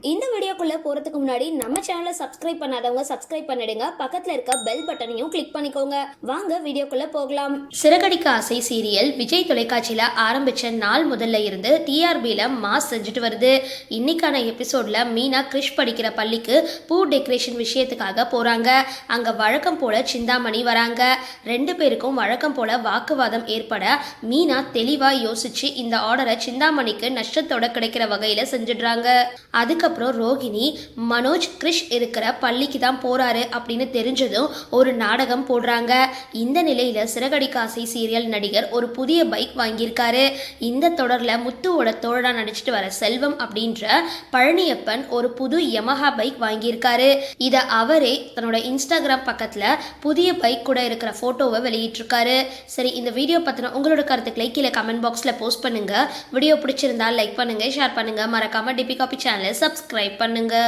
இந்த வீடியோக்குள்ளே போகிறதுக்கு முன்னாடி நம்ம சேனலை சப்ஸ்கிரைப் பண்ணாதவங்க சப்ஸ்கிரைப் பண்ணிடுங்க. பக்கத்தில் இருக்க பெல் பட்டனையும் கிளிக் பண்ணிக்கோங்க. வாங்க வீடியோக்குள்ளே போகலாம். சிறகடிக்க ஆசை சீரியல் விஜய் தொலைக்காட்சியில் ஆரம்பித்த நாள் முதல்ல இருந்து டிஆர்பியில் மாஸ் செஞ்சுட்டு வருது. இன்னைக்கான எபிசோடில் மீனா கிறிஷ் படிக்கிற பள்ளிக்கு பூ டெக்கரேஷன் விஷயத்துக்காக போகிறாங்க அங்கே வழக்கம் போல சிந்தாமணி வராங்க. ரெண்டு பேருக்கும் வழக்கம் போல வாக்குவாதம் ஏற்பட மீனா தெளிவாக யோசிச்சு இந்த ஆர்டரை சிந்தாமணிக்கு நஷ்டத்தோட கிடைக்கிற வகையில் செஞ்சிடுறாங்க. அதுக்கப்புறம் ரோஹிணி மனோஜ் கிரிஷ் இருக்கிற பள்ளிக்கு தான் போறாரு அப்படின்னு தெரிஞ்சதும் ஒரு நாடகம் போடுறாங்க. இந்த நிலையில சிறகடிக்காசை சீரியல் நடிகர் ஒரு புதிய பைக் வாங்கியிருக்காரு. இந்த தொடர்ல முத்துவோட தோழனா நடிச்சிட்டு வர செல்வம் அப்படின்ற பழனியப்பன் ஒரு புது யமஹா பைக் வாங்கியிருக்காரு. இதை அவரே தன்னோட இன்ஸ்டாகிராம் பக்கத்துல புதிய பைக் கூட இருக்கிற போட்டோவை வெளியிட்டிருக்காரு. சரி இந்த வீடியோ பத்தின உங்களோட கருத்துக்களை கீழே கமெண்ட் பாக்ஸ்ல போஸ்ட் பண்ணுங்க. வீடியோ பிடிச்சிருந்தா லைக் பண்ணுங்க ஷேர் பண்ணுங்க. மறக்காம டிபி காபி சேனலை சப்ஸ்கிரைப் பண்ணுங்க.